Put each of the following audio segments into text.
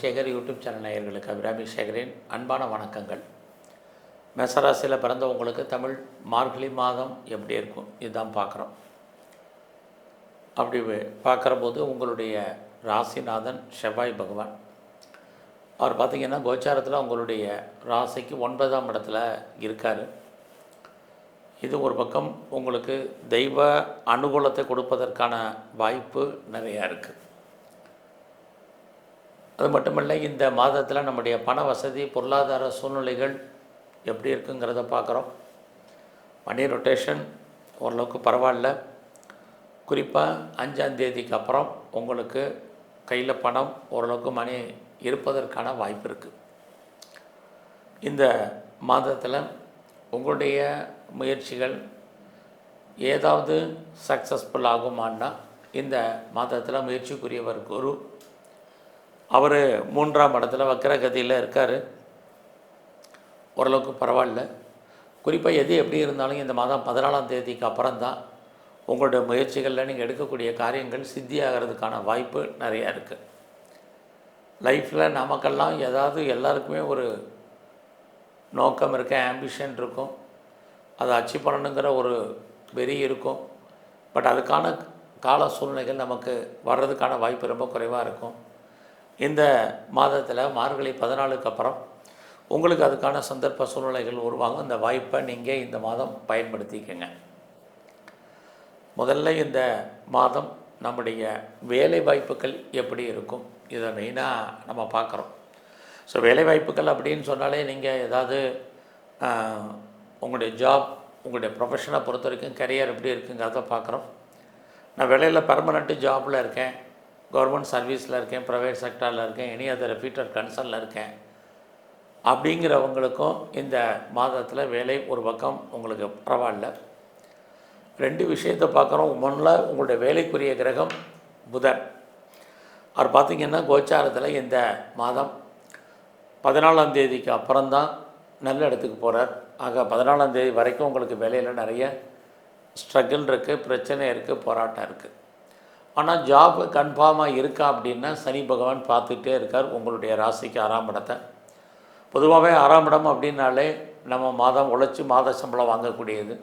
Sekar YouTube channel நேயர்களுக்கு அபிராமி சேகரின் அன்பான வணக்கங்கள். மெசராசியில் பிறந்தவங்களுக்கு தமிழ் மார்கழி மாதம் எப்படி இருக்கும்? இதுதான் பார்க்குறோம். அப்படி பார்க்குற போது உங்களுடைய ராசிநாதன் செவ்வாய் பகவான். அவர் பார்த்திங்கன்னா கோச்சாரத்தில் உங்களுடைய ராசிக்கு ஒன்பதாம் இடத்துல இருக்கார். இது ஒரு பக்கம் உங்களுக்கு தெய்வ அனுகூலத்தை கொடுப்பதற்கான வாய்ப்பு நிறையா இருக்குது அது மட்டுமல்ல இந்த மாதத்தில் நம்முடைய பண வசதி பொருளாதார சூழ்நிலைகள் எப்படி இருக்குங்கிறத பார்க்குறோம். மணி ரொட்டேஷன் ஓரளவுக்கு பரவாயில்ல. குறிப்பாக அஞ்சாந்தேதிக்கு அப்புறம் உங்களுக்கு கையில் பணம் ஓரளவுக்கு மணி இருப்பதற்கான வாய்ப்பு இருக்குது இந்த மாதத்தில் உங்களுடைய முயற்சிகள் ஏதாவது சக்ஸஸ்ஃபுல் ஆகுமான்னா இந்த மாதத்தில் முயற்சிக்குரியவர் குரு அவர் மூன்றாம் இடத்துல வக்கரகதியில் இருக்கார். ஓரளவுக்கு பரவாயில்ல. குறிப்பாக எது எப்படி இருந்தாலும் இந்த மாதம் பதினாலாம் தேதிக்கு அப்புறம் தான் உங்களுடைய முயற்சிகளில் நீங்கள் எடுக்கக்கூடிய காரியங்கள் சித்தியாகிறதுக்கான வாய்ப்பு நிறையா இருக்குது லைஃப்பில் நமக்கெல்லாம் ஏதாவது எல்லாருக்குமே ஒரு நோக்கம் இருக்குது ஆம்பிஷன் இருக்கும். அதை அச்சீவ் பண்ணணுங்கிற ஒரு வெறி இருக்கும். பட் அதுக்கான கால சூழ்நிலைகள் நமக்கு வர்றதுக்கான வாய்ப்பு ரொம்ப குறைவாக இருக்கும். இந்த மாதத்தில் மார்கழி பதினாலுக்கு அப்புறம் உங்களுக்கு அதுக்கான சந்தர்ப்ப சூழ்நிலைகள் உருவாகும். இந்த வாய்ப்பை நீங்கள் இந்த மாதம் பயன்படுத்திக்கங்க. முதல்ல இந்த மாதம் நம்முடைய வேலை வாய்ப்புகள் எப்படி இருக்கும்? இதை மெயினாக நம்ம பார்க்குறோம். ஸோ வேலை வாய்ப்புகள் அப்படின்னு சொன்னாலே நீங்கள் ஏதாவது உங்களுடைய ஜாப் உங்களுடைய ப்ரொஃபஷனை பொறுத்த வரைக்கும் கரியர் எப்படி இருக்குங்கிறத பார்க்குறோம். நான் வேலையில் பர்மனெண்ட்டு ஜாபில் இருக்கேன். கவர்மெண்ட் சர்வீஸில் இருக்கேன் ப்ரைவேட் செக்டாரில் இருக்கேன் எனி அதர் ரெப்யூட்டட் கன்சர்னில் இருக்கேன். அப்படிங்கிறவங்களுக்கும் இந்த மாதத்தில் வேலை ஒரு பக்கம் உங்களுக்கு பரவாயில்ல. ரெண்டு விஷயத்தை பார்க்குறோம். ஒன்றில் உங்களுடைய வேலைக்குரிய கிரகம் புதன். அவர் பார்த்திங்கன்னா கோச்சாரத்தில் இந்த மாதம் பதினாலாம் தேதிக்கு அப்புறம்தான் நல்ல இடத்துக்கு போகிறார் ஆக பதினாலாம் தேதி வரைக்கும் உங்களுக்கு வேலையில் நிறைய ஸ்ட்ரகிள் இருக்குது பிரச்சனை இருக்குது போராட்டம் இருக்குது ஆனால் ஜாப் கன்ஃபார்மாக இருக்கா அப்படின்னா சனி பகவான் பார்த்துட்டே இருக்கார் உங்களுடைய ராசிக்கு ஆறாம் இடத்தை. பொதுவாகவே ஆறாம் இடம் அப்படின்னாலே நம்ம மாதம் உழைச்சி மாத சம்பளம் வாங்கக்கூடியது.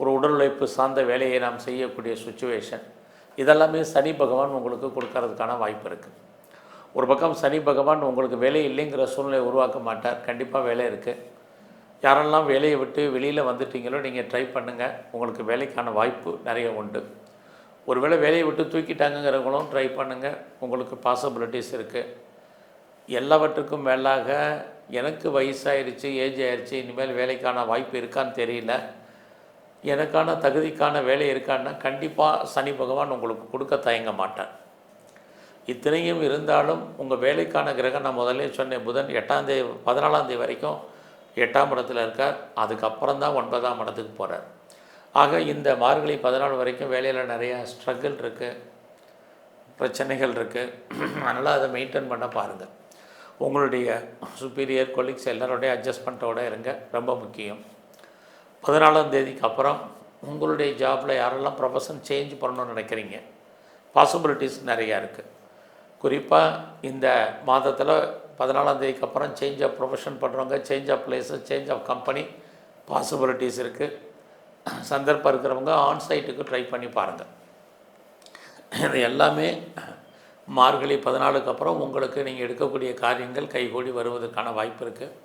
ஒரு உடல் உழைப்பு சார்ந்த வேலையை நாம் செய்யக்கூடிய சுச்சுவேஷன். இதெல்லாமே சனி பகவான் உங்களுக்கு கொடுக்கறதுக்கான வாய்ப்பு இருக்குது ஒரு பக்கம் சனி பகவான் உங்களுக்கு வேலை இல்லைங்கிற சூழ்நிலை உருவாக்க மாட்டார். கண்டிப்பாக வேலை இருக்குது யாரெல்லாம் வேலையை விட்டு வெளியில் வந்துட்டீங்களோ நீங்கள் ட்ரை பண்ணுங்கள் உங்களுக்கு வேலைக்கான வாய்ப்பு நிறைய உண்டு. ஒருவேளை வேலையை விட்டு தூக்கிட்டாங்கங்கிறவங்களும் ட்ரை பண்ணுங்கள் உங்களுக்கு பாசிபிலிட்டிஸ் இருக்குது எல்லாவற்றுக்கும் மேலாக எனக்கு வயசாயிருச்சு ஏஜ் ஆயிடுச்சு இனிமேல் வேலைக்கான வாய்ப்பு இருக்கான்னு தெரியல. எனக்கான தகுதிக்கான வேலை இருக்கான்னா கண்டிப்பாக சனி பகவான் உங்களுக்கு கொடுக்க தயங்க மாட்டேன் இத்தனையும் இருந்தாலும் உங்கள் வேலைக்கான கிரகம் நான் முதல்ல சொன்னேன் புதன் எட்டாம் தேதி பதினாலாம் தேதி வரைக்கும் எட்டாம் இடத்துல இருக்கார். அதுக்கப்புறம் தான் ஒன்பதாம் இடத்துக்கு போகிறார் ஆக இந்த மார்கழி பதினாலு வரைக்கும் வேலையில் நிறையா ஸ்ட்ரகிள் இருக்குது பிரச்சனைகள் இருக்குது அதனால் அதை மெயின்டைன் பண்ண பாருங்கள் உங்களுடைய சுப்பீரியர் கொலீக்ஸ் எல்லாரோடைய அட்ஜஸ்ட்மெண்ட்டோடு இருங்க. ரொம்ப முக்கியம். பதினாலாம் தேதிக்கு அப்புறம் உங்களுடைய ஜாபில் யாரெல்லாம் ப்ரொஃபஷன் சேஞ்ச் பண்ணணும்னு நினைக்கிறீங்க? பாசிபிலிட்டிஸ் நிறையா இருக்குது குறிப்பாக இந்த மாதத்தில் பதினாலாம் தேதிக்கு அப்புறம் சேஞ்ச் ஆஃப் ப்ரொஃபஷன் பண்ணுறவங்க change of places change of company possibilities இருக்குது சந்தர்ப்பம் இருக்கிறவங்க ஆன்சைட்டுக்கு ட்ரை பண்ணி பாருங்கள் இது எல்லாமே மார்கழி பதினாலுக்கு அப்புறம் உங்களுக்கு நீங்கள் எடுக்கக்கூடிய காரியங்கள் கைகூடி வருவதற்கான வாய்ப்பு இருக்குது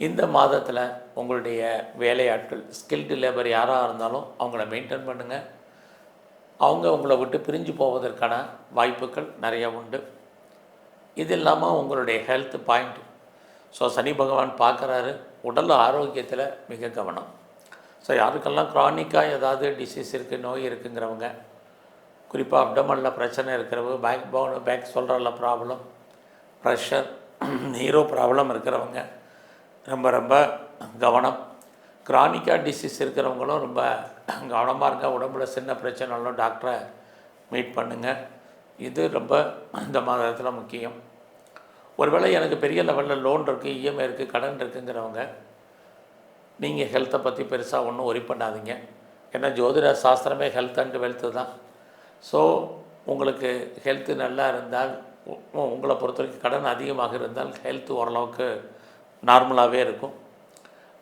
இந்த மாதத்தில் உங்களுடைய வேலையாட்கள் ஸ்கில்டு லேபர் யாராக இருந்தாலும் அவங்கள மெயின்டைன் பண்ணுங்கள் அவங்க உங்களை விட்டு பிரிஞ்சு போவதற்கான வாய்ப்புகள் நிறைய உண்டு. இது இல்லாமல் உங்களுடைய ஹெல்த் பாயிண்ட் ஸோ சனி பகவான் பார்க்குறாரு. உடல் ஆரோக்கியத்தில் மிக கவனம். ஸோ யாருக்கெல்லாம் க்ரானிக்காக ஏதாவது டிசீஸ் இருக்குது நோய் இருக்குங்கிறவங்க குறிப்பாக அப்டமனில் பிரச்சனை இருக்கிறவங்க பேக் போன் பேக் சொல்கிறல ப்ராப்ளம் ப்ரெஷர் ஹீரோ ப்ராப்ளம் இருக்கிறவங்க ரொம்ப ரொம்ப கவனம். க்ரானிக்காக டிசீஸ் இருக்கிறவங்களும் ரொம்ப கவனமாக இருங்க. உடம்புல சின்ன பிரச்சனைகளும் டாக்டரை மீட் பண்ணுங்கள் இது ரொம்ப இந்த மாதத்தில் முக்கியம். ஒருவேளை எனக்கு பெரிய லெவலில் லோன் இருக்குது இஎம்ஐ இருக்குது கடன் இருக்குங்கிறவங்க நீங்கள் ஹெல்த்தை பற்றி பெருசாக ஒன்றும் ஒரி பண்ணாதீங்க. ஏன்னா ஜோதிட சாஸ்திரமே ஹெல்த் அண்ட் வெல்த்து தான். ஸோ உங்களுக்கு ஹெல்த்து நல்லா இருந்தால் உங்களை பொறுத்த வரைக்கும் கடன் அதிகமாக இருந்தால் ஹெல்த் ஓரளவுக்கு நார்மலாகவே இருக்கும்.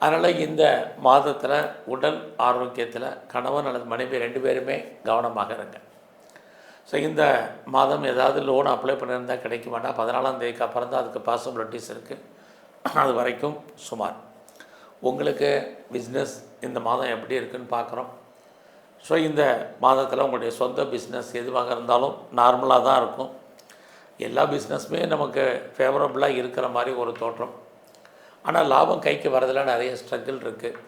அதனால் இந்த மாதத்தில் உடல் ஆரோக்கியத்தில் கணவன் அல்லது மனைவி ரெண்டு பேருமே கவனமாக இருங்க. ஸோ இந்த மாதம் ஏதாவது லோன் அப்ளை பண்ணியிருந்தால் கிடைக்குமாட்டா பதினாலாம் தேதிக்கு அப்புறம் தான் அதுக்கு பாசிபிலிட்டிஸ் இருக்குது அது வரைக்கும் சுமார். உங்களுக்கு பிஸ்னஸ் இந்த மாதம் எப்படி இருக்குன்னு பார்க்குறோம். ஸோ இந்த மாதத்தில் உங்களுடைய சொந்த பிஸ்னஸ் எதுவாக இருந்தாலும் நார்மலாக தான் இருக்கும். எல்லா பிஸ்னஸுமே நமக்கு ஃபேவரபுளாக இருக்கிற மாதிரி ஒரு தோற்றம். ஆனால் லாபம் கைக்கு வரதில் நிறைய ஸ்ட்ரகிள் இருக்குது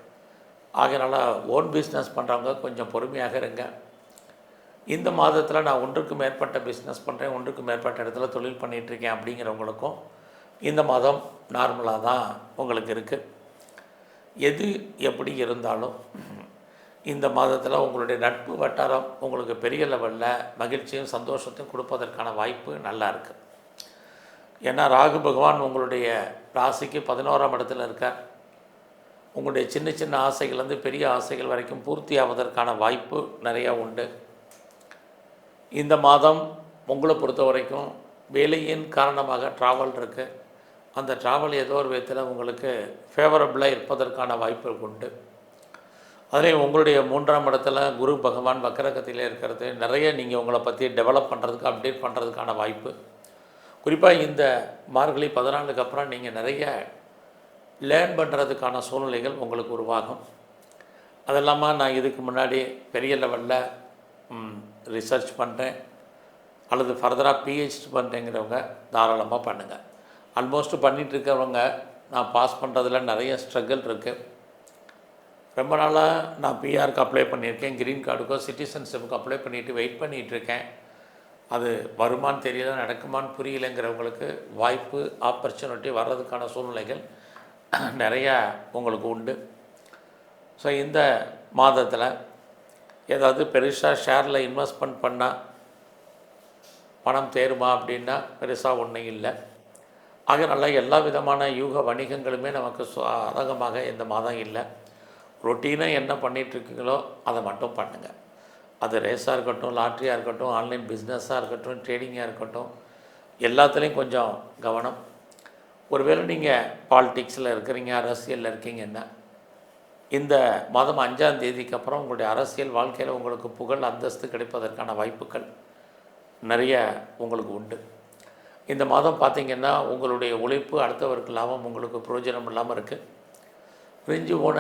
ஆகையினால ஓன் பிஸ்னஸ் பண்ணுறவங்க கொஞ்சம் பொறுமையாக இருங்க. இந்த மாதத்தில் நான் ஒன்றுக்கு மேற்பட்ட பிஸ்னஸ் பண்ணுறேன் ஒன்றுக்கு மேற்பட்ட இடத்துல தொழில் பண்ணிகிட்ருக்கேன் அப்படிங்கிறவங்களுக்கும் இந்த மாதம் நார்மலாக தான் உங்களுக்கு இருக்குது எது எப்படி இருந்தாலும் இந்த மாதத்தில் உங்களுடைய நட்பு வட்டாரம் உங்களுக்கு பெரிய லெவலில் மகிழ்ச்சியும் சந்தோஷத்தையும் கொடுப்பதற்கான வாய்ப்பு நல்லா இருக்குது ஏன்னா ராகு பகவான் உங்களுடைய ராசிக்கு பதினோராம் இடத்துல இருக்கார். உங்களுடைய சின்ன சின்ன ஆசைகள்லேருந்து பெரிய ஆசைகள் வரைக்கும் பூர்த்தி ஆவதற்கான வாய்ப்பு நிறையா உண்டு. இந்த மாதம் உங்களை பொறுத்த வரைக்கும் வேலையின் காரணமாக ட்ராவல் இருக்குது அந்த ட்ராவல் ஏதோ ஒரு விதத்தில் உங்களுக்கு ஃபேவரபுளாக இருப்பதற்கான வாய்ப்புகள் உண்டு. அதுலேயும் உங்களுடைய மூன்றாம் இடத்துல குரு பகவான் வக்கரகத்தில் இருக்கிறது. நிறைய நீங்கள் உங்களை பற்றி டெவலப் பண்ணுறதுக்கு அப்டேட் பண்ணுறதுக்கான வாய்ப்பு. குறிப்பாக இந்த மார்கழி பதினாலுக்கு அப்புறம் நீங்கள் நிறைய லேர்ன் பண்ணுறதுக்கான சூழ்நிலைகள் உங்களுக்கு உருவாகும். அது இல்லாமல் நான் இதுக்கு முன்னாடி பெரிய லெவலில் ரிசர்ச் பண்ணுறேன் அல்லது ஃபர்தராக பிஹெச்டி பண்ணுறேங்கிறவங்க தாராளமாக பண்ணுங்கள் ஆல்மோஸ்ட் பண்ணிகிட்டு இருக்கிறவங்க நான் பாஸ் பண்ணுறதுல நிறைய ஸ்ட்ரகிள் இருக்குது ரொம்ப நாளாக நான் பிஆருக்கு அப்ளை பண்ணியிருக்கேன் க்ரீன் கார்டுக்கோ சிட்டிசன்ஷிப்புக்கு அப்ளை பண்ணிவிட்டு வெயிட் பண்ணிகிட்டு இருக்கேன் அது வருமான்னு தெரியல நடக்குமான்னு புரியலைங்கிறவங்களுக்கு வாய்ப்பு ஆப்பர்ச்சுனிட்டி வர்றதுக்கான சூழ்நிலைகள் நிறையா உங்களுக்கு உண்டு. ஸோ இந்த மாதத்தில் ஏதாவது பெருசாக ஷேரில் இன்வெஸ்ட்மெண்ட் பண்ணால் பணம் தேருமா அப்படின்னா பெருசாக ஒன்றும் இல்லை. ஆகையினால எல்லா விதமான யூக வணிகங்களுமே நமக்கு சாதகமாக இந்த மாதம் இல்லை. ரொட்டீனாக என்ன பண்ணிகிட்ருக்கீங்களோ அதை மட்டும் பண்ணுங்கள் அது ரேஸாக இருக்கட்டும் லாட்ரியாக இருக்கட்டும் ஆன்லைன் பிஸ்னஸாக இருக்கட்டும் ட்ரேடிங்காக இருக்கட்டும் எல்லாத்துலேயும் கொஞ்சம் கவனம். ஒருவேளை நீங்கள் பாலிடிக்ஸில் இருக்கிறீங்க அரசியலில் இருக்கீங்கன்னா இந்த மாதம் அஞ்சாம் தேதிக்கு அப்புறம் உங்களுடைய அரசியல் வாழ்க்கையில் உங்களுக்கு புகழ் அந்தஸ்து கிடைப்பதற்கான வாய்ப்புகள் நிறைய உங்களுக்கு உண்டு. இந்த மாதம் பார்த்திங்கன்னா உங்களுடைய உழைப்பு அடுத்தவருக்கு லாபம் உங்களுக்கு பிரயோஜனம் இல்லாமல் இருக்குது பிரிஞ்சு போன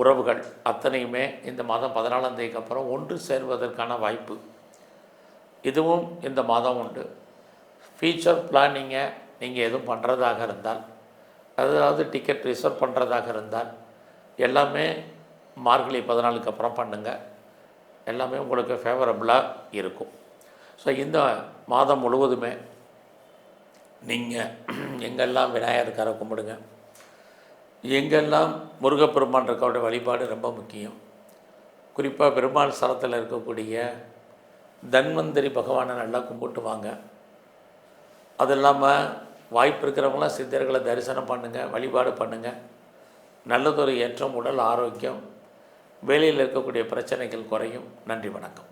உறவுகள் அத்தனையுமே இந்த மாதம் பதினாலாம் தேதிக்கு அப்புறம் ஒன்று சேர்வதற்கான வாய்ப்பு. இதுவும் இந்த மாதம் உண்டு. ஃபியூச்சர் பிளானிங்கை நீங்கள் எதுவும் பண்ணுறதாக இருந்தால் அதாவது டிக்கெட் ரிசர்வ் பண்ணுறதாக இருந்தால் எல்லாமே மார்கழி பதினாலுக்கு அப்புறம் பண்ணுங்கள் எல்லாமே உங்களுக்கு ஃபேவரபுளாக இருக்கும். ஸோ இந்த மாதம் முழுவதுமே நீங்கள் எங்கெல்லாம் விநாயகருக்காரை கும்பிடுங்க எங்கெல்லாம் முருகப்பெருமான் இருக்கோட வழிபாடு ரொம்ப முக்கியம். குறிப்பாக பெருமாள் ஸ்தலத்தில் இருக்கக்கூடிய தன்வந்தரி பகவானை நல்லா கும்பிட்டு வாங்க. அது இல்லாமல் வாய்ப்பு இருக்கிறவங்களாம் சித்தர்களை தரிசனம் பண்ணுங்கள் வழிபாடு பண்ணுங்கள் நல்லதொரு ஏற்றம் உடல் ஆரோக்கியம் வேலையில் இருக்கக்கூடிய பிரச்சனைகள் குறையும். நன்றி வணக்கம்.